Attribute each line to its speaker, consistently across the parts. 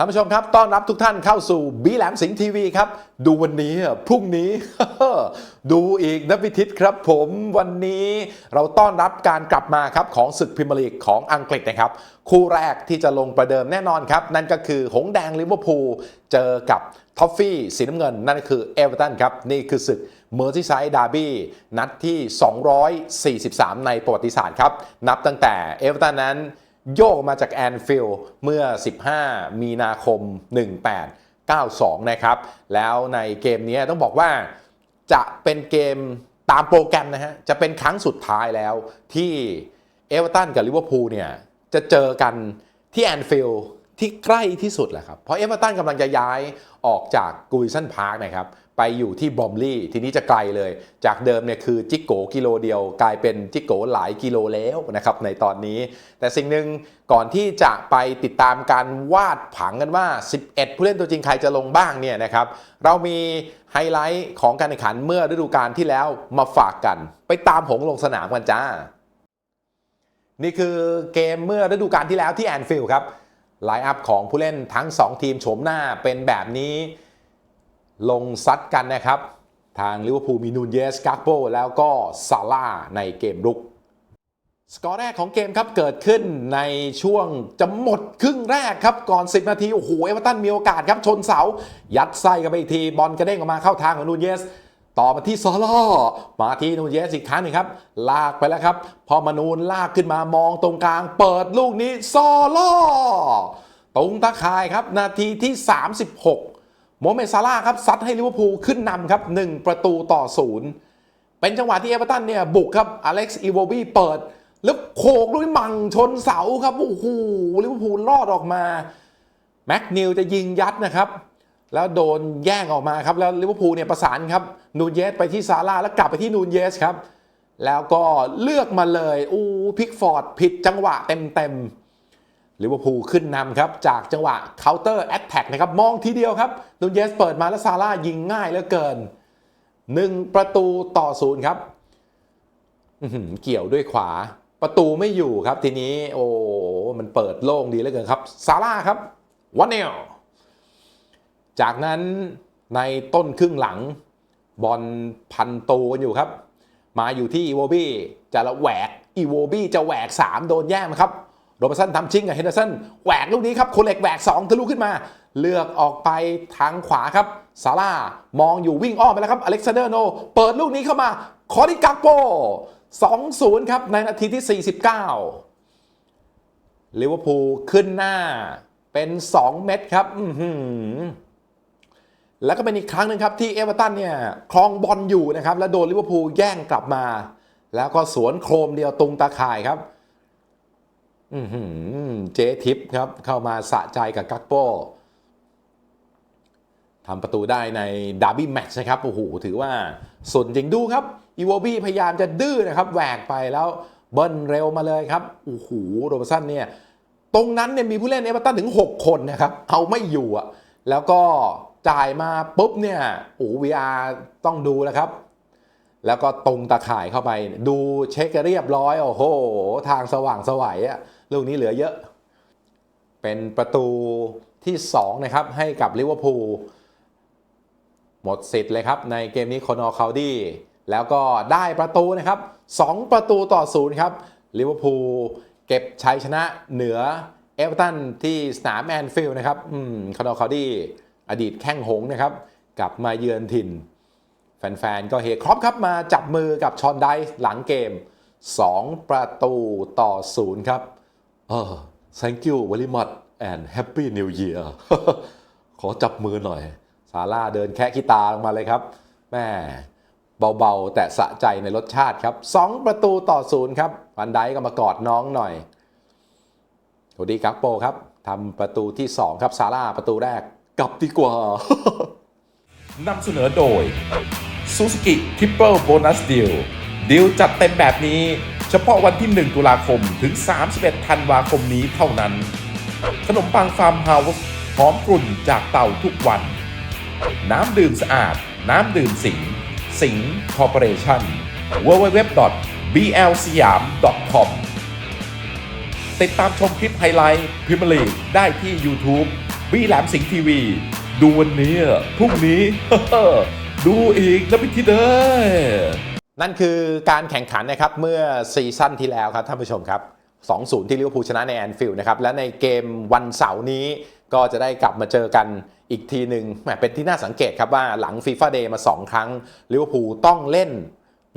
Speaker 1: ท่านผู้ชมครับ ต้อนรับทุกท่านเข้าสู่บีแหลมสิงห์ทีวีครับ ดูวันนี้พรุ่งนี้ ดูอีกนะพิทิศครับผมวันนี้เราต้อนรับการกลับมาครับของศึกพรีเมียร์ลีกของอังกฤษนะครับ คู่แรกที่จะลงประเดิมแน่นอนครับ นั่นก็คือหงส์แดงลิเวอร์พูลเจอกับท็อฟฟี่สีน้ำเงิน นั่นก็คือเอเวอร์ตันครับ นี่คือศึกเมอร์ซิไซด์ดาร์บี้นัดที่ 243 ในประวัติศาสตร์ครับนับตั้งแต่เอเวอร์ตันนั้น โยกมาจากแอนฟิลด์เมื่อ 15 มีนาคม 1892 นะครับ แล้วในเกมนี้ต้องบอกว่าจะเป็นเกมตามโปรแกรมนะฮะ จะเป็นครั้งสุดท้ายแล้วที่เอเวอร์ตันกับลิเวอร์พูลเนี่ย จะเจอกันที่แอนฟิลด์ ที่ใกล้ที่สุดแหละครับ เพราะเอเวอร์ตันกำลังจะย้ายออกจากกูริสันพาร์คนะครับ ไปอยู่ที่บอมลีย์ทีนี้จะไกลเลย จากเดิมเนี่ยคือจิกโกกิโลเดียว กลายเป็นจิกโกหลายกิโลแล้วนะครับในตอนนี้ แต่สิ่งหนึ่งก่อนที่จะไปติดตามการวาดผังกันว่า 11 ผู้เล่นตัวจริงใครจะลงบ้างเนี่ยนะครับ เรามีไฮไลท์ของการแข่งขันเมื่อฤดูกาลที่แล้วมาฝากกัน ไปตามหงลงสนามกันจ้านี่คือเกมเมื่อฤดูกาลที่แล้วที่แอนฟิลด์ครับ ไลน์อัพของผู้เล่นทั้ง 2 ทีมโฉมหน้าเป็นแบบนี้ ลงซัดกันนะครับ ทางลิเวอร์พูลมีนูนเยสกาโปแล้วก็ซาร่าในเกมรุก สกอร์แรกของเกมครับเกิดขึ้นในช่วงจะหมดครึ่งแรกครับ ก่อน 10 นาที โอ้โห เอเวอร์ตันมีโอกาสครับ ชนเสา ยัดไส้กันไปอีกที บอลกระเด้งออกมาเข้าทางของนูนเยส ต่อมาที่ซอล่อมาที่นูนเยสอีกครั้งนึงครับ ลากไปแล้วครับ พอมานูนลากขึ้นมามองตรงกลาง เปิดลูกนี้ซอล่อตรงตะข่ายครับ นาทีที่ 36 โมเมซาร่าครับซัดให้ลิเวอร์พูลขึ้นนำครับ 1 ประตูต่อศูนย์เป็นจังหวะที่เอเวอร์ตันเนี่ยบุกครับอเล็กซ์อีโวบีเปิด แล้วโขกลูกนี้มังชนเสาครับโอ้โหลิเวอร์พูลรอดออกมาแม็กนิวจะยิงยัดนะครับ แล้วโดนแย่งออกมาครับ แล้วลิเวอร์พูลเนี่ยประสานครับนูนเยสไปที่ซาร่าแล้วกลับไปที่นูนเยสครับ แล้วก็เลือกมาเลยอู้พิกฟอร์ดผิดจังหวะเต็มๆลิเวอร์พูลขึ้นนำครับจากจังหวะเคาน์เตอร์แอตแทกนะครับมองทีเดียวครับนูนเยสเปิดมาแล้วซาร่ายิงง่ายเหลือเกิน 1 ประตูต่อศูนย์ครับเกี่ยวด้วยขวา ประตูไม่อยู่ครับทีนี้ โอ้มันเปิดโล่งดีเหลือเกินครับซาร่าครับวันเนล จากนั้นในต้นครึ่งหลังบอลพันตูกันอยู่ครับ มาอยู่ที่อีโวบี้จะละแหวกอีโวบี้จะแหวก 3 โดนแย่งนะครับโรเบร์สันทำชิงกับเฮนเดอร์สันแหวกลูกนี้ครับโคเล็กแหวก 2 ทะลุขึ้นมา เลือกออกไปทางขวาครับซาร่ามองอยู่วิ่งอ้อมไปแล้วครับอเล็กซานเดอร์โน เปิดลูกนี้เข้ามา คอริกาโป 2-0 ครับในนาทีที่ 49ลิเวอร์พูลขึ้นหน้าเป็น 2 เม็ดครับ อื แล้วก็เป็นอีกครั้งหนึ่งครับที่เอเวอร์ตันเนี่ยครองบอลอยู่นะครับแล้วโดนลิเวอร์พูลแย่งกลับมา แล้วก็สวนโครมเดียวตรงตาข่ายครับอือหือเจทิปครับเข้ามาสะใจกับกักโปทำประตูได้ในดาร์บี้แมตช์นะครับโอ้โหถือว่าสุดจริงดูครับอีวอบี้พยายามจะดื้อนะครับแหวกไปแล้วเบิ้ลเร็วมาเลยครับโอ้โหโรเบร์ตสันเนี่ย ตรงนั้นเนี่ยมีผู้เล่นเอเวอร์ตันถึง 6 คนนะครับ เอาไม่อยู่อะแล้วก็ จ่ายมาปุ๊บเนี่ยโอ้วีอาร์ต้องดูแล้วครับ แล้วก็ตรงตาข่ายเข้าไป ดูเช็คเรียบร้อย โอ้โห ทางสว่างสวัยอะลูกนี้เหลือเยอะ เป็นประตูที่ 2 นะครับ ให้กับลิเวอร์พูลหมดสิทธิ์เลยครับ ในเกมนี้คอนอร์คาวดี้แล้วก็ได้ประตูนะครับ 2 ประตูต่อศูนย์ครับลิเวอร์พูลเก็บชัยชนะเหนือเอเวอร์ตันที่สนามแอนฟิลด์นะครับอืมคอนอร์คาวดี้ อดีตแข้งหงนะครับกลับมาเยือนถิ่น แฟนๆ ก็เฮครอปครับมาจับมือกับชอนไดหลังเกม 2 ประตูต่อศูนย์ครับเออ thank you very much and happy new year ขอจับมือหน่อย ซาร่าเดินแค่ขี้ตาลงมาเลยครับแม่เบาๆ แต่สะใจในรสชาติครับ 2 ประตูต่อศูนย์ครับวันไดก็มากอดน้องหน่อยโคดีกักโปครับทำประตูที่ 2 ครับซาร่าประตูแรก กลับดีกว่า
Speaker 2: นำเสนอโดย Suzuki Triple Bonus Deal ดีลจัดเต็มแบบนี้ เฉพาะวันที่ 1 ตุลาคมถึง 31 ธันวาคมนี้เท่านั้น ขนมปังฟาร์มเฮาส์หอมกลุ่นจากเต่าทุกวัน น้ำดื่มสะอาด น้ำดื่มสิง สิงคอร์ปอเรชั่น www.blsyam.com ติดตามชมคลิปไฮไลท์พิมลีได้ที่ YouTube บีแหลมสิงห์ทีวี ดูวันนี้พรุ่งนี้ดูอีกนะพี่ทิดเอ้ย
Speaker 1: นั่นคือการแข่งขันนะครับเมื่อซีซั่นที่แล้วครับท่านผู้ชมครับ2-0 ที่ลิเวอร์พูลชนะในแอนฟิลด์นะครับ และในเกมวันเสาร์นี้ก็จะได้กลับมาเจอกันอีกทีหนึ่งแหมเป็นที่น่าสังเกตครับว่าหลังฟีฟ่าเดย์มา 2 ครั้งลิเวอร์พูลต้องเล่น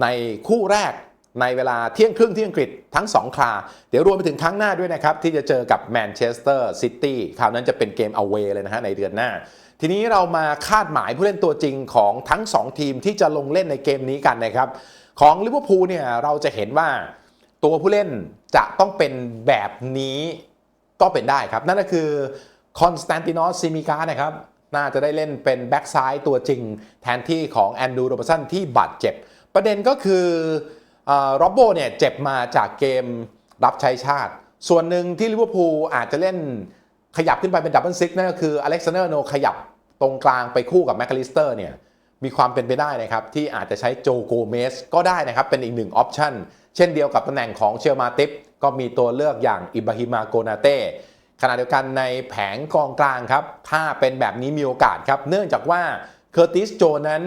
Speaker 1: ในคู่แรก ในเวลาเที่ยงครึ่งที่อังกฤษทั้ง 2คราเดี๋ยวรวมไปถึงครั้งหน้าด้วยนะครับ ที่จะเจอกับแมนเชสเตอร์ซิตี้คราวนั้นจะเป็นเกมเอาเวเลยนะฮะในเดือนหน้า ทีนี้เรามาคาดหมายผู้เล่นตัวจริงของทั้ง 2 ทีมที่จะลงเล่นในเกมนี้กันนะครับ ของลิเวอร์พูลเนี่ยเราจะเห็นว่าตัวผู้เล่นจะต้องเป็นแบบนี้ก็เป็นได้ครับ นั่นก็คือคอนสแตนตินอสซิมิกานะครับน่าจะได้เล่นเป็นแบ็กซ้ายตัวจริง แทนที่ของแอนดูโรบสันที่บาดเจ็บ ประเด็นก็คือ โรบโบเนี่ยเจ็บมาจากเกมรับใช้ชาติ ส่วนหนึ่งที่ลิเวอร์พูลอาจจะเล่นขยับขึ้นไปเป็นดับเบิลซิกนั่นก็คืออเล็กซานเดอร์โนขยับตรงกลางไปคู่กับแมคคาลิสเตอร์เนี่ยมีความเป็นไปได้นะครับที่อาจจะใช้โจโกเมสก็ได้นะครับเป็นอีกหนึ่งออปชันเช่นเดียวกับตำแหน่งของเชลมาติฟก็มีตัวเลือกอย่างอิบราฮิมาโกนาเต้ขณะเดียวกันในแผงกองกลางครับถ้าเป็นแบบนี้มีโอกาสครับ เนื่องจากว่าเคอร์ติสโจนั้น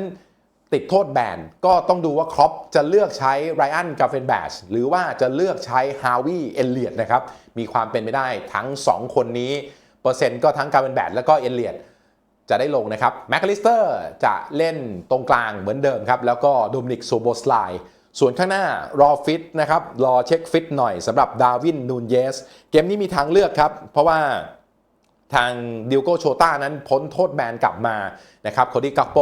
Speaker 1: ติดโทษแบนก็ต้องดูว่าครอปจะเลือกใช้ไรอันกาเฟนแบชหรือว่าจะเลือกใช้ฮาวิเอลเลียดนะครับ มีความเป็นไปได้ทั้ง 2 คนนี้ เปอร์เซ็นต์ก็ทั้งกาเฟนแบชแล้วก็เอลเลียดจะได้ลงนะครับแมคคาลิสเตอร์จะเล่นตรงกลางเหมือนเดิมครับ แล้วก็โดมินิกโซโบสไลส่วนข้างหน้ารอฟิตนะครับ รอเช็คฟิตหน่อยสำหรับดาวินนูนเยส เกมนี้มีทางเลือกครับ เพราะว่าทางดิวโกโชต้านั้นพ้นโทษแบนกลับมานะครับโคดี้กัปโป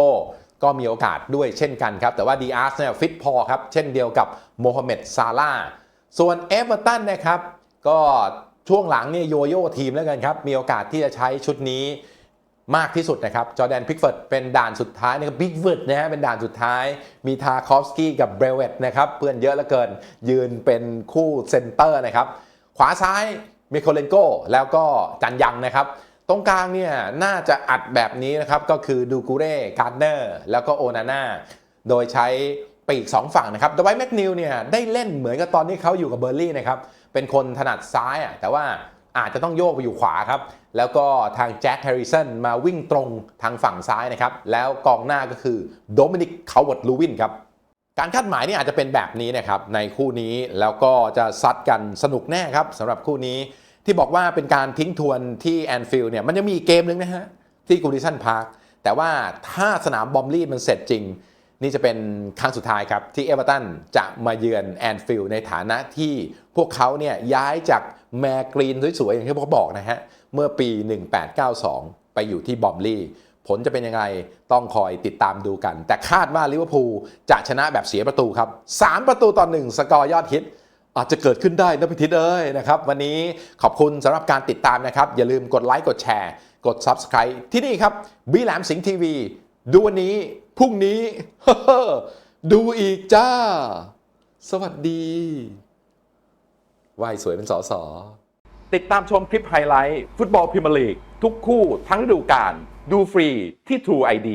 Speaker 1: ก็มีโอกาสด้วยเช่นกันครับ แต่ว่าดีอาร์สเนี่ยฟิตพอครับ เช่นเดียวกับโมฮัมเหม็ดซาลาส่วนเอเวอร์ตันนะครับ ก็ช่วงหลังเนี่ยโยโย่ทีมแล้วกันครับ มีโอกาสที่จะใช้ชุดนี้มากที่สุดนะครับจอแดนพิกเฟิร์ดเป็นด่านสุดท้ายนะครับพิกเฟิร์ดนะฮะเป็นด่านสุดท้าย มีทาคอฟสกี้กับเบรเวตนะครับเพื่อนเยอะเหลือเกิน ยืนเป็นคู่เซนเตอร์นะครับ ขวาซ้ายมิโคเลนโกแล้วก็จันยังนะครับ ตรงกลางเนี่ยน่าจะอัดแบบนี้นะครับ ก็คือดูกูเร่การ์เนอร์แล้วก็โอนาน่าโดยใช้ปีกสองฝั่งนะครับดไวแมกนิวเนี่ยได้เล่นเหมือนกับตอนที่เขาอยู่กับเบอร์ลี่นะครับ เป็นคนถนัดซ้ายอะแต่ว่าอาจจะต้องโยกไปอยู่ขวาครับ แล้วก็ทางแจ็คแฮร์ริสันมาวิ่งตรงทางฝั่งซ้ายนะครับ แล้วกองหน้าก็คือโดมินิกคาวเวิร์ดลูวินครับ การคาดหมายนี่อาจจะเป็นแบบนี้นะครับ ในคู่นี้แล้วก็จะซัดกันสนุกแน่ครับสำหรับคู่นี้ ที่บอกว่าเป็นการทิ้งทวนที่แอนฟิลด์เนี่ยมันยังมีเกมนึงนะฮะ ที่กูดิสันพาร์คแต่ว่าถ้าสนามบอมลีดมันเสร็จจริง นี่จะเป็นครั้งสุดท้ายครับ ที่เอเวอร์ตันจะมาเยือนแอนฟิลด์ในฐานะที่พวกเขาเนี่ยย้ายจากแมกรีนสวยๆ อย่างที่พวกเขาบอกนะฮะ เมื่อปี 1892 ไปอยู่ที่บอมลีย์ผลจะเป็นยังไงต้องคอยติดตามดูกัน แต่คาดว่าลิเวอร์พูลจะชนะแบบเสียประตูครับ 3 ประตูต่อ1สกอร์ยอดฮิต อาจจะเกิดขึ้นได้นะพิทิศเอ้ยนะครับ วันนี้ขอบคุณสำหรับการติดตามนะครับ อย่าลืมกดไลค์กดแชร์ กด Subscribe ที่นี่ครับบีแหลมสิงห์ทีวี ดูวันนี้ พรุ่งนี้ ดูอีกจ้า สวัสดีว่ายสวยเป็นสอสอ
Speaker 2: ติดตามชมคลิปไฮไลท์ ฟุตบอลพรีเมียร์ลีก ทุกคู่ทั้งฤดูกาลดูฟรีที่ True ID